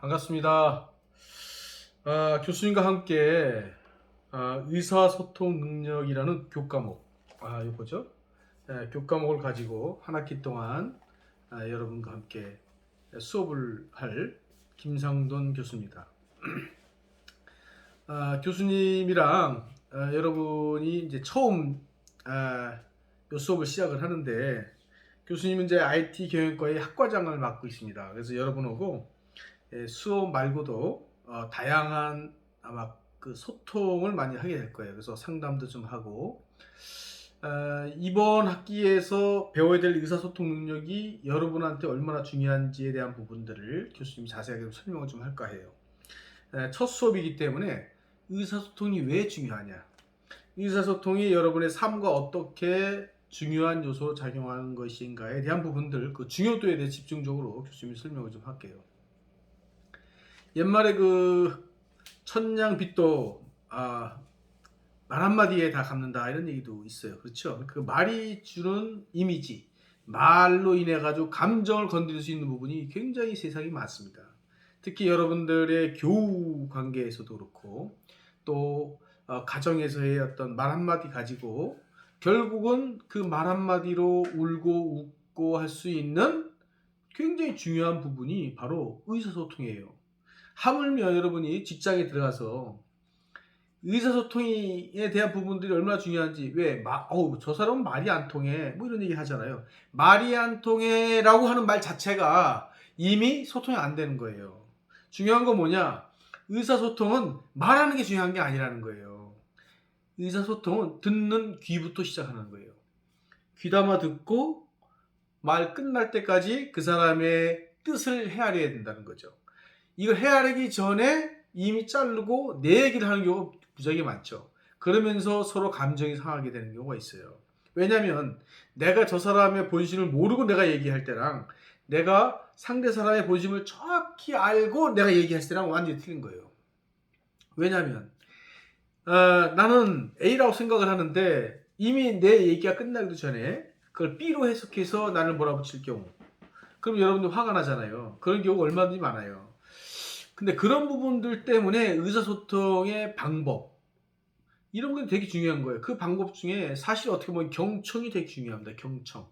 반갑습니다. 아, 교수님과 함께 아, 의사소통 능력이라는 교과목, 아, 요거죠? 예, 교과목을 가지고 한 학기 동안 아, 여러분과 함께 수업을 할 김상돈 교수입니다. 아, 교수님이랑 아, 여러분이 이제 처음 아, 요 수업을 시작을 하는데 교수님은 이제 IT 경영과의 학과장을 맡고 있습니다. 그래서 여러분하고 예, 수업 말고도 어, 다양한 아마 그 소통을 많이 하게 될 거예요. 그래서 상담도 좀 하고 어, 이번 학기에서 배워야 될 의사소통 능력이 여러분한테 얼마나 중요한지에 대한 부분들을 교수님이 자세하게 좀 설명을 좀 할까 해요. 에, 첫 수업이기 때문에 의사소통이 왜 중요하냐? 의사소통이 여러분의 삶과 어떻게 중요한 요소로 작용하는 것인가에 대한 부분들, 그 중요도에 대해 집중적으로 교수님이 설명을 좀 할게요. 옛말에 그 천냥 빚도 아, 말 한마디에 다 갚는다 이런 얘기도 있어요. 그렇죠? 그 말이 주는 이미지, 말로 인해 가지고 감정을 건드릴 수 있는 부분이 굉장히 세상이 많습니다. 특히 여러분들의 교우 관계에서도 그렇고 또 어, 가정에서의 어떤 말 한마디 가지고 결국은 그 말 한마디로 울고 웃고 할 수 있는 굉장히 중요한 부분이 바로 의사소통이에요. 하물며 여러분이 직장에 들어가서 의사소통에 대한 부분들이 얼마나 중요한지 왜? 마, 어우 저 사람은 말이 안 통해. 뭐 이런 얘기 하잖아요. 말이 안 통해라고 하는 말 자체가 이미 소통이 안 되는 거예요. 중요한 건 뭐냐? 의사소통은 말하는 게 중요한 게 아니라는 거예요. 의사소통은 듣는 귀부터 시작하는 거예요. 귀담아 듣고 말 끝날 때까지 그 사람의 뜻을 헤아려야 된다는 거죠 이걸 헤아리기 전에 이미 자르고 내 얘기를 하는 경우가 무지하게 많죠. 그러면서 서로 감정이 상하게 되는 경우가 있어요. 왜냐하면 내가 저 사람의 본심을 모르고 내가 얘기할 때랑 내가 상대 사람의 본심을 정확히 알고 내가 얘기할 때랑 완전히 틀린 거예요. 왜냐하면 어, 나는 A라고 생각을 하는데 이미 내 얘기가 끝나기도 전에 그걸 B로 해석해서 나를 몰아붙일 경우 그럼 여러분들 화가 나잖아요. 그런 경우가 얼마든지 많아요. 근데 그런 부분들 때문에 의사소통의 방법 이런 건 되게 중요한 거예요. 그 방법 중에 사실 어떻게 보면 경청이 되게 중요합니다. 경청.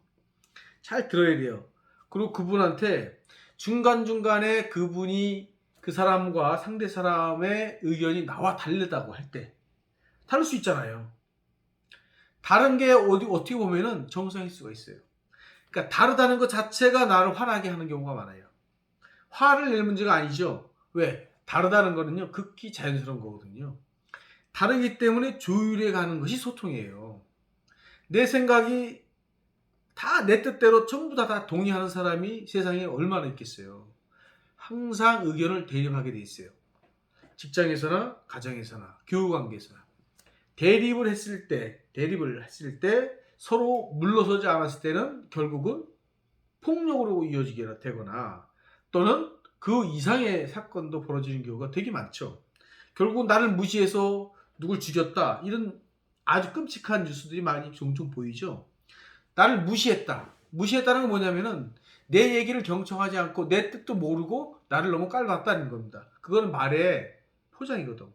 잘 들어야 돼요. 그리고 그분한테 중간 중간에 그분이 그 사람과 상대 사람의 의견이 나와 다르다고 할 때 다를 수 있잖아요. 다른 게 어디 어떻게 보면은 정상일 수가 있어요. 그러니까 다르다는 것 자체가 나를 화나게 하는 경우가 많아요. 화를 낼 문제가 아니죠. 왜? 다르다는 거는요, 극히 자연스러운 거거든요. 다르기 때문에 조율해 가는 것이 소통이에요. 내 생각이 다 내 뜻대로 전부 다, 다 동의하는 사람이 세상에 얼마나 있겠어요. 항상 의견을 대립하게 돼 있어요. 직장에서나 가정에서나 교우 관계에서나 대립을 했을 때 대립을 했을 때 서로 물러서지 않았을 때는 결국은 폭력으로 이어지게 되거나 또는 그 이상의 사건도 벌어지는 경우가 되게 많죠. 결국 나를 무시해서 누굴 죽였다 이런 아주 끔찍한 뉴스들이 많이 종종 보이죠. 나를 무시했다. 무시했다는 건 뭐냐면은 내 얘기를 경청하지 않고 내 뜻도 모르고 나를 너무 깔봤다는 겁니다. 그거는 말의 포장이거든.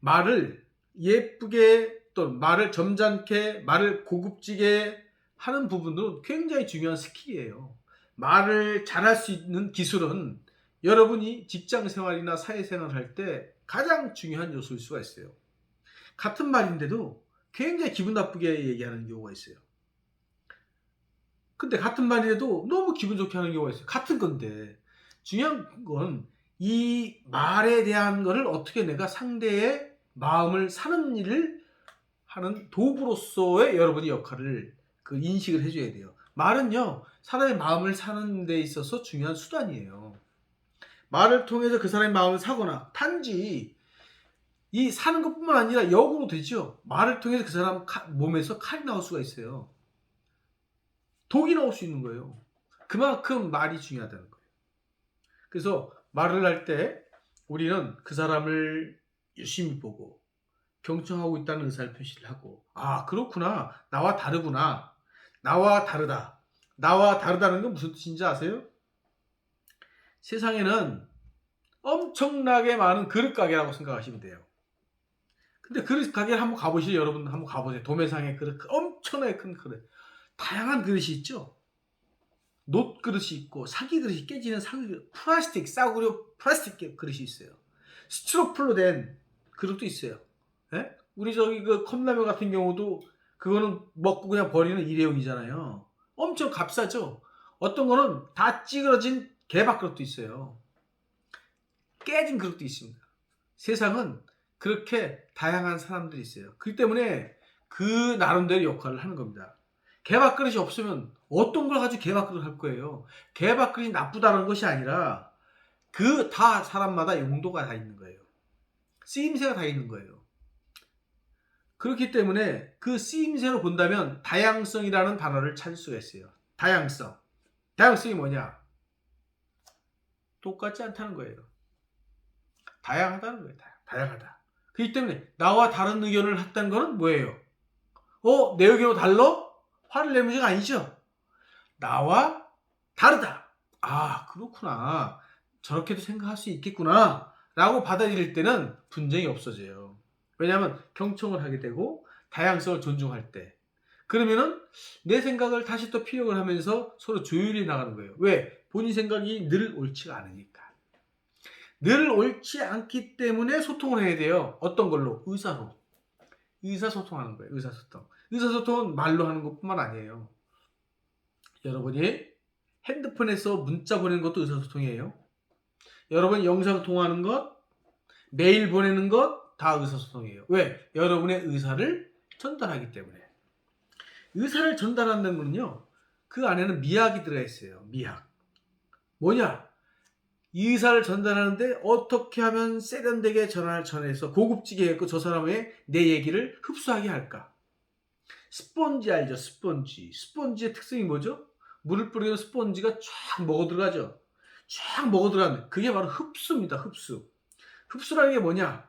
말을 예쁘게 또 말을 점잖게 말을 고급지게 하는 부분도 굉장히 중요한 스킬이에요. 말을 잘할 수 있는 기술은 여러분이 직장 생활이나 사회 생활을 할때 가장 중요한 요소일 수가 있어요. 같은 말인데도 굉장히 기분 나쁘게 얘기하는 경우가 있어요. 근데 같은 말이라도 너무 기분 좋게 하는 경우가 있어요. 같은 건데 중요한 건 이 말에 대한 거를 어떻게 내가 상대의 마음을 사는 일을 하는 도구로서의 여러분의 역할을 그 인식을 해줘야 돼요. 말은요 사람의 마음을 사는 데 있어서 중요한 수단이에요. 말을 통해서 그 사람의 마음을 사거나 단지 이 사는 것뿐만 아니라 역으로 되죠. 말을 통해서 그 사람 몸에서 칼이 나올 수가 있어요. 독이 나올 수 있는 거예요. 그만큼 말이 중요하다는 거예요. 그래서 말을 할 때 우리는 그 사람을 유심히 보고 경청하고 있다는 의사를 표시를 하고 아 그렇구나 나와 다르구나 나와 다르다 나와 다르다는 건 무슨 뜻인지 아세요? 세상에는 엄청나게 많은 그릇 가게라고 생각하시면 돼요. 근데 그릇 가게를 한번 가보시죠. 여러분 한번 가보세요. 도매상의 그릇 엄청나게 큰 그릇. 다양한 그릇이 있죠. 노 그릇이 있고 사기 그릇이 깨지는 사기 그릇, 플라스틱 싸구려 플라스틱 그릇이 있어요. 스티로폴로 된 그릇도 있어요. 예? 우리 저기 그 컵라면 같은 경우도 그거는 먹고 그냥 버리는 일회용이잖아요. 엄청 값싸죠. 어떤 거는 다 찌그러진 개밥 그릇도 있어요. 깨진 그릇도 있습니다. 세상은 그렇게 다양한 사람들이 있어요. 그렇기 때문에 그 나름대로 역할을 하는 겁니다. 개밥 그릇이 없으면 어떤 걸 가지고 개밥 그릇을 할 거예요. 개밥 그릇이 나쁘다는 것이 아니라 그 다 사람마다 용도가 다 있는 거예요. 쓰임새가 다 있는 거예요. 그렇기 때문에 그 쓰임새로 본다면 다양성이라는 단어를 찾을 수가 있어요. 다양성. 다양성이 뭐냐? 똑같지 않다는 거예요. 다양하다는 거예요. 다양, 다양하다. 그렇기 때문에 나와 다른 의견을 했다는 거는 뭐예요? 어? 내 의견과 달러? 화를 내 문제가 아니죠. 나와 다르다. 아, 그렇구나. 저렇게도 생각할 수 있겠구나. 라고 받아들일 때는 분쟁이 없어져요. 왜냐하면 경청을 하게 되고 다양성을 존중할 때. 그러면은 내 생각을 다시 또 피력을 하면서 서로 조율이 나가는 거예요. 왜? 본인 생각이 늘 옳지가 않으니까. 늘 옳지 않기 때문에 소통을 해야 돼요. 어떤 걸로? 의사로. 의사소통하는 거예요. 의사소통. 의사소통은 말로 하는 것뿐만 아니에요. 여러분이 핸드폰에서 문자 보내는 것도 의사소통이에요. 여러분이 영상 통화하는 것, 메일 보내는 것 다 의사소통이에요. 왜? 여러분의 의사를 전달하기 때문에. 의사를 전달한다는 거는요. 그 안에는 미학이 들어 있어요. 미학. 뭐냐? 이 의사를 전달하는데 어떻게 하면 세련되게 전화를 전해서 고급지게 했고 저 사람의 내 얘기를 흡수하게 할까? 스펀지 알죠? 스펀지. 스펀지의 특성이 뭐죠? 물을 뿌리면 스펀지가 쫙 먹어 들어가죠. 쫙 먹어 들어가는 그게 바로 흡수입니다. 흡수. 흡수라는 게 뭐냐?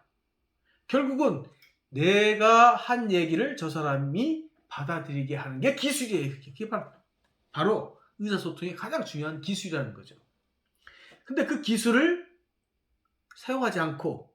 결국은 내가 한 얘기를 저 사람이 받아들이게 하는 게 기술이에요. 그게 바로, 의사소통의 가장 중요한 기술이라는 거죠. 근데 그 기술을 사용하지 않고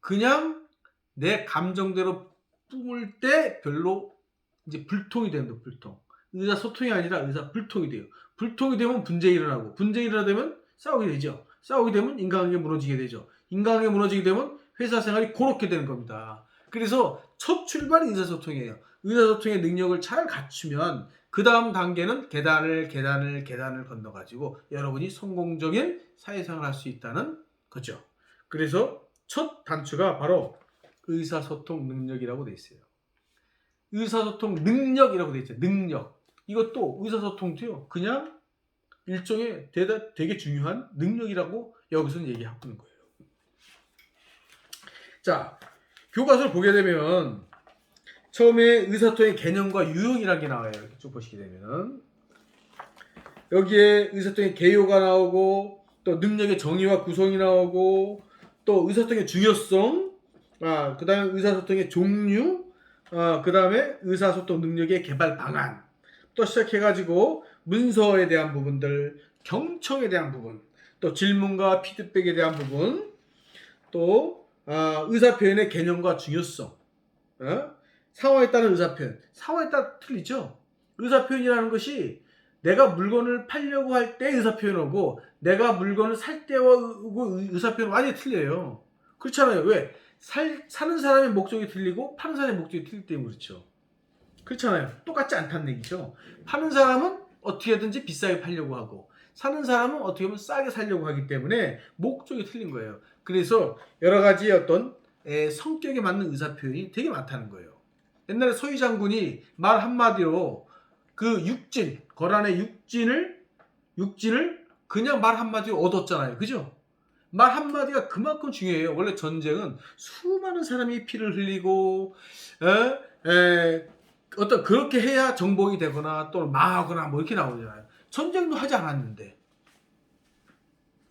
그냥 내 감정대로 뿜을 때 별로 이제 불통이 됩니다. 불통. 의사소통이 아니라 의사 불통이 돼요. 불통이 되면 분쟁이 일어나고 분쟁이 일어나면 싸우게 되죠. 싸우게 되면 인간관계 무너지게 되죠. 인간관계 무너지게 되면 회사 생활이 고렇게 되는 겁니다. 그래서 첫 출발이 의사소통이에요. 의사소통의 능력을 잘 갖추면 그 다음 단계는 계단을 계단을 계단을 건너가지고 여러분이 성공적인 사회생활을 할수 있다는 거죠. 그래서 첫 단추가 바로 의사소통 능력이라고 돼 있어요. 의사소통 능력이라고 돼 있죠. 능력. 이것도 의사소통도요. 그냥 일종의 되게 중요한 능력이라고 여기서는 얘기하고 있는 거예요. 자, 교과서를 보게 되면 처음에 의사소통의 개념과 유형이라는 게 나와요. 이렇게 쭉 보시게 되면 여기에 의사소통의 개요가 나오고 또 능력의 정의와 구성이 나오고 또 의사소통의 중요성, 아, 그 다음에 의사소통의 종류, 아, 그 다음에 의사소통 능력의 개발 방안 또 시작해가지고 문서에 대한 부분들, 경청에 대한 부분, 또 질문과 피드백에 대한 부분, 또 아, 의사 표현의 개념과 중요성, 어? 상황에 따른 의사 표현, 상황에 따라 틀리죠. 의사 표현이라는 것이 내가 물건을 팔려고 할 때 의사 표현하고 내가 물건을 살 때와 의사 표현 완전히 틀려요. 그렇잖아요. 왜? 살, 사는 사람의 목적이 틀리고 파는 사람의 목적이 틀리기 때문에 그렇죠. 그렇잖아요. 똑같지 않다는 얘기죠. 파는 사람은 어떻게든지 비싸게 팔려고 하고 사는 사람은 어떻게 보면 싸게 살려고 하기 때문에 목적이 틀린 거예요. 그래서 여러 가지 어떤 에, 성격에 맞는 의사 표현이 되게 많다는 거예요. 옛날에 서희 장군이 말 한마디로 그 육진, 거란의 육진을 육진을 그냥 말 한마디로 얻었잖아요. 그죠? 말 한마디가 그만큼 중요해요. 원래 전쟁은 수많은 사람이 피를 흘리고 에, 에, 어떤 그렇게 해야 정복이 되거나 또는 망하거나 뭐 이렇게 나오잖아요. 전쟁도 하지 않았는데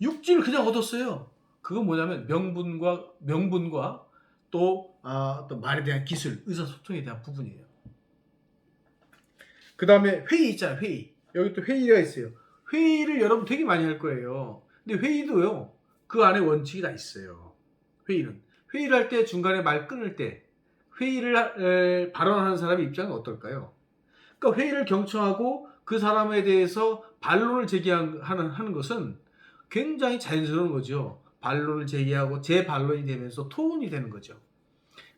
육지를 그냥 얻었어요. 그건 뭐냐면 명분과 명분과 또, 아, 또 말에 대한 기술, 의사소통에 대한 부분이에요. 그 다음에 회의 있잖아요. 회의. 여기 또 회의가 있어요. 회의를 여러분 되게 많이 할 거예요. 근데 회의도요. 그 안에 원칙이 다 있어요. 회의는 회의를 할 때 중간에 말 끊을 때 회의를 하- 에, 발언하는 사람의 입장은 어떨까요? 그러니까 회의를 경청하고 그 사람에 대해서 반론을 제기하는 하는 것은 굉장히 자연스러운 거죠. 반론을 제기하고 제 반론이 되면서 토론이 되는 거죠.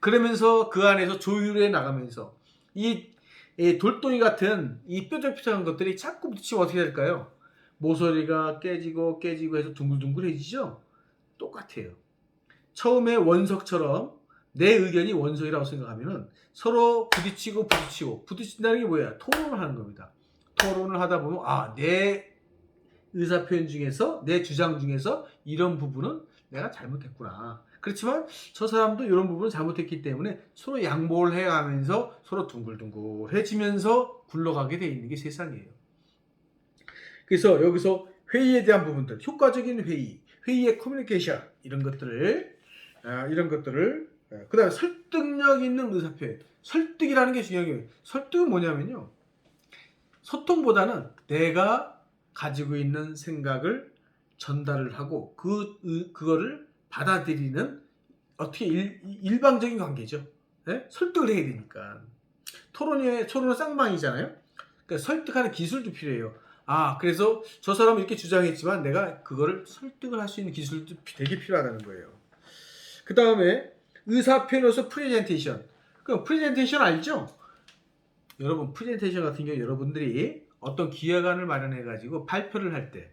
그러면서 그 안에서 조율해 나가면서 이, 이 돌덩이 같은 이 뾰족뾰족한 것들이 자꾸 부딪히면 어떻게 될까요? 모서리가 깨지고 깨지고 해서 둥글둥글해지죠? 똑같아요. 처음에 원석처럼 내 의견이 원석이라고 생각하면은 서로 부딪히고 부딪히고 부딪힌다는 게 뭐야? 토론을 하는 겁니다. 토론을 하다 보면 아, 내 의사 표현 중에서 내 주장 중에서 이런 부분은 내가 잘못했구나. 그렇지만 저 사람도 이런 부분을 잘못했기 때문에 서로 양보를 해가면서 서로 둥글둥글해지면서 굴러가게 돼 있는 게 세상이에요. 그래서 여기서 회의에 대한 부분들, 효과적인 회의, 회의의 커뮤니케이션 이런 것들을 아, 이런 것들을 그 다음에 설득력 있는 의사표현. 설득이라는 게 중요한 게 설득은 뭐냐면요. 소통보다는 내가 가지고 있는 생각을 전달을 하고 그 의- 그거를 받아들이는 어떻게 일, 일방적인 관계죠. 네? 설득을 해야 되니까 토론이 토론은 쌍방이잖아요. 그러니까 설득하는 기술도 필요해요. 아 그래서 저 사람은 이렇게 주장했지만 내가 그거를 설득을 할 수 있는 기술도 피- 되게 필요하다는 거예요. 그 다음에 의사 표현으로서 프레젠테이션. 그 프레젠테이션 알죠? 여러분 프레젠테이션 같은 경우 여러분들이 어떤 기획안을 마련해 가지고 발표를 할 때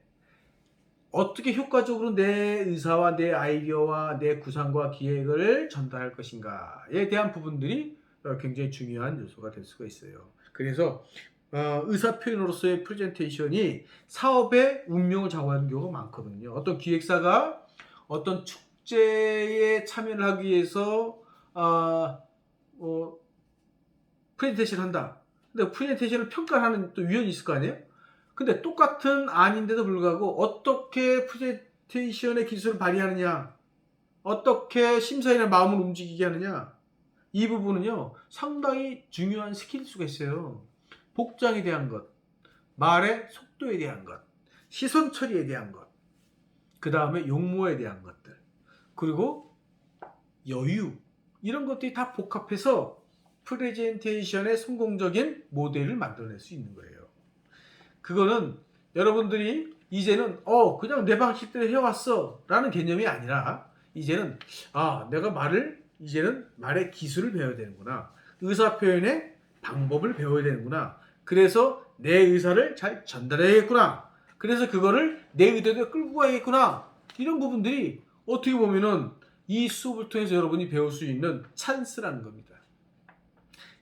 어떻게 효과적으로 내 의사와 내 아이디어와 내 구상과 기획을 전달할 것인가에 대한 부분들이 어, 굉장히 중요한 요소가 될 수가 있어요. 그래서 어, 의사 표현으로서의 프레젠테이션이 사업의 운명을 좌우하는 경우가 많거든요. 어떤 기획사가 어떤 축제에 참여를 하기 위해서 아, 어, 프레젠테이션을 한다. 근데 프레젠테이션을 평가하는 또 위원이 있을 거 아니에요? 근데 똑같은 안인데도 불구하고 어떻게 프레젠테이션의 기술을 발휘하느냐, 어떻게 심사위원의 마음을 움직이게 하느냐, 이 부분은요 상당히 중요한 스킬일 수가 있어요. 복장에 대한 것, 말의 속도에 대한 것, 시선 처리에 대한 것, 그 다음에 용모에 대한 것들, 그리고 여유 이런 것들이 다 복합해서 프레젠테이션의 성공적인 모델을 만들어낼 수 있는 거예요. 그거는 여러분들이 이제는 어 그냥 내 방식대로 해왔어 라는 개념이 아니라 이제는 아 내가 말을 이제는 말의 기술을 배워야 되는구나 의사 표현의 방법을 배워야 되는구나 그래서 내 의사를 잘 전달해야겠구나 그래서 그거를 내 의도대로 끌고 가야겠구나 이런 부분들이 어떻게 보면은 이 수업을 통해서 여러분이 배울 수 있는 찬스라는 겁니다.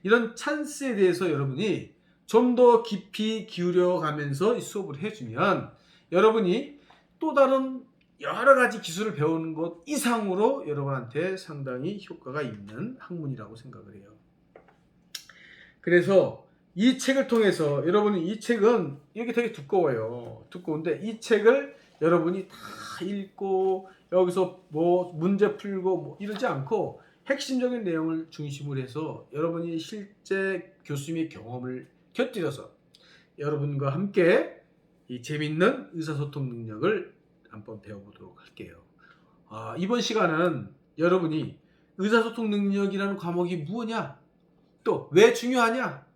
이런 찬스에 대해서 여러분이 좀 더 깊이 기울여 가면서 이 수업을 해주면 여러분이 또 다른 여러 가지 기술을 배우는 것 이상으로 여러분한테 상당히 효과가 있는 학문이라고 생각을 해요. 그래서 이 책을 통해서 여러분이 이 책은 이게 되게 두꺼워요. 두꺼운데 이 책을 여러분이 다 읽고 여기서 뭐 문제 풀고 뭐 이러지 않고 핵심적인 내용을 중심으로 해서 여러분이 실제 교수님의 경험을 곁들여서 여러분과 함께 이 재밌는 의사소통 능력을 한번 배워보도록 할게요. 아, 이번 시간은 여러분이 의사소통 능력이라는 과목이 무엇냐? 또 왜 중요하냐?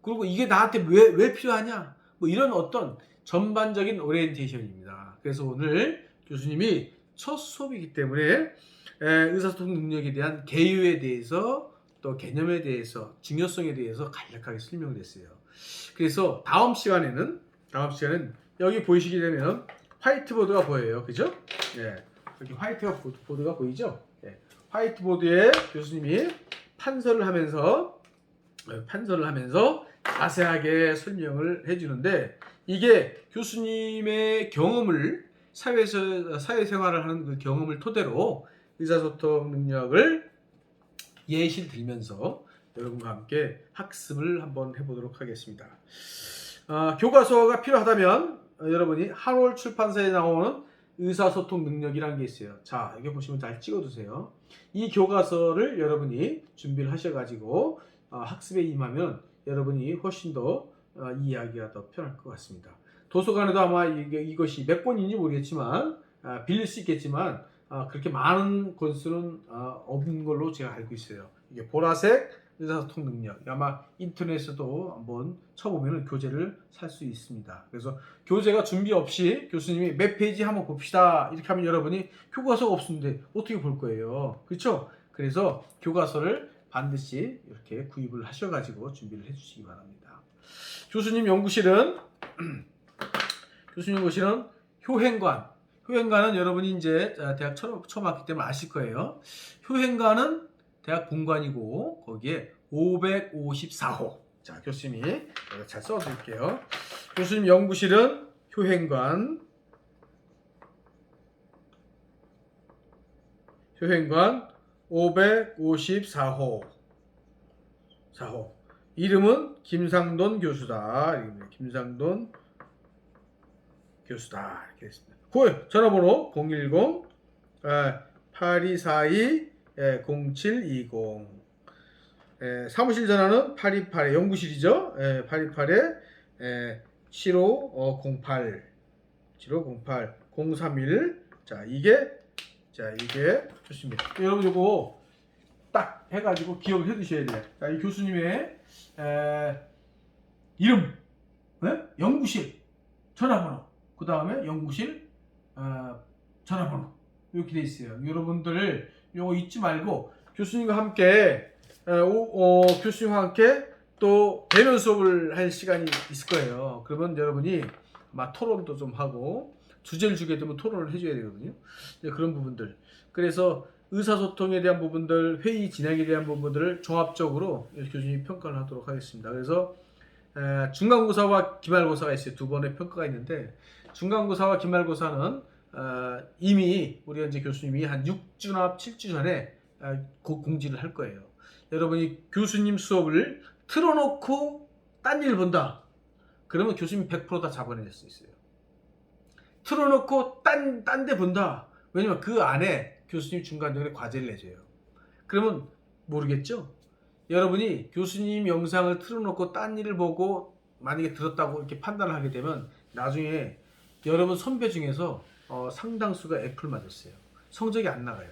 그리고 이게 나한테 왜, 왜 필요하냐? 뭐 이런 어떤 전반적인 오리엔테이션입니다. 그래서 오늘 교수님이 첫 수업이기 때문에 에, 의사소통 능력에 대한 개요에 대해서 또 개념에 대해서 중요성에 대해서 간략하게 설명을 했어요. 그래서 다음 시간에는 다음 시간은 여기 보이시게 되면 화이트보드가 보여요. 그죠? 예. 여기 화이트보드가 보이죠? 예. 화이트보드에 교수님이 판서를 하면서 어, 판서를 하면서 자세하게 설명을 해주는데 이게 교수님의 경험을 사회에서 사회생활을 하는 그 경험을 토대로 의사소통 능력을 예시를 들면서 여러분과 함께 학습을 한번 해보도록 하겠습니다. 아, 교과서가 필요하다면 어, 여러분이 한올 출판사에 나오는 의사소통 능력이라는 게 있어요. 자, 여기 보시면 잘 찍어두세요. 이 교과서를 여러분이 준비를 하셔가지고 어, 학습에 임하면 여러분이 훨씬 더 어, 이해하기가 더 편할 것 같습니다. 도서관에도 아마 이것이 몇 권인지 모르겠지만 아, 빌릴 수 있겠지만 아, 그렇게 많은 권수는 아, 없는 걸로 제가 알고 있어요. 이게 보라색 의사소통 능력 아마 인터넷에도 한번 쳐보면 교재를 살 수 있습니다. 그래서 교재가 준비 없이 교수님이 몇 페이지 한번 봅시다 이렇게 하면 여러분이 교과서가 없는데 어떻게 볼 거예요? 그렇죠? 그래서 교과서를 반드시 이렇게 구입을 하셔가지고 준비를 해주시기 바랍니다. 교수님 연구실은 교수님 연구실은 효행관. 효행관은 여러분이 이제 대학 왔기 때문에 아실 거예요. 효행관은 대학 본관이고 거기에 554호. 자 교수님이 잘 써드릴게요. 교수님 연구실은 효행관. 효행관 554호. 4호. 이름은 김상돈 교수다. 김상돈 교수다. 이렇게 했습니다. 그 전화번호 010 8242 0720 에, 사무실 전화는 828에 연구실이죠. 828에 7508 7508 031 자, 이게 자, 이게 좋습니다. 여러분 이거 딱 해가지고 기억을 해두셔야 돼요. 자, 이 교수님의 에, 이름, 네? 연구실, 전화번호, 그 다음에 연구실 어, 전화번호 이렇게 돼 있어요. 여러분들 이거 잊지 말고 교수님과 함께 에, 오- 어, 교수님과 함께 또 대면 수업을 할 시간이 있을 거예요. 그러면 여러분이 막 토론도 좀 하고 주제를 주게 되면 토론을 해줘야 되거든요. 그런 부분들. 그래서 의사소통에 대한 부분들, 회의 진행에 대한 부분들을 종합적으로 교수님이 평가를 하도록 하겠습니다. 그래서 에, 중간고사와 기말고사가 있어요. 두 번의 평가가 있는데 중간고사와 기말고사는 어, 이미 우리 이제 교수님이 한 6주나 7주 전에 어, 고- 공지를 할 거예요. 여러분이 교수님 수업을 틀어놓고 딴 일 본다. 그러면 교수님 100%다 잡아낼 수 있어요. 틀어놓고 딴, 딴 데 본다. 왜냐면 그 안에 교수님 중간중간에 과제를 내줘요. 그러면 모르겠죠? 여러분이 교수님 영상을 틀어놓고 딴 일을 보고 만약에 들었다고 이렇게 판단을 하게 되면 나중에 여러분 선배 중에서 어, 상당수가 애플 맞았어요. 성적이 안 나가요.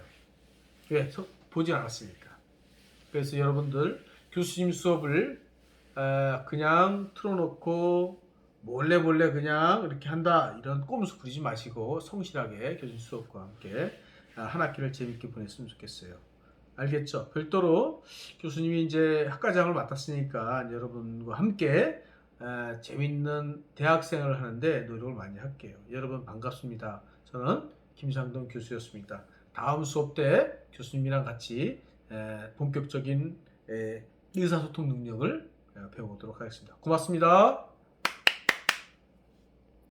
왜? 서- 보진 않았으니까. 그래서 여러분들 교수님 수업을 어, 그냥 틀어놓고 몰래 몰래 그냥 이렇게 한다 이런 꼼수 부리지 마시고 성실하게 교수님 수업과 함께 아, 한 학기를 재밌게 보냈으면 좋겠어요. 알겠죠? 별도로 교수님이 이제 학과장을 맡았으니까 여러분과 함께 에, 재밌는 대학생을 하는데 노력을 많이 할게요. 여러분 반갑습니다. 저는 김상동 교수였습니다. 다음 수업 때 교수님이랑 같이 에, 본격적인 에, 의사소통 능력을 에, 배워보도록 하겠습니다. 고맙습니다.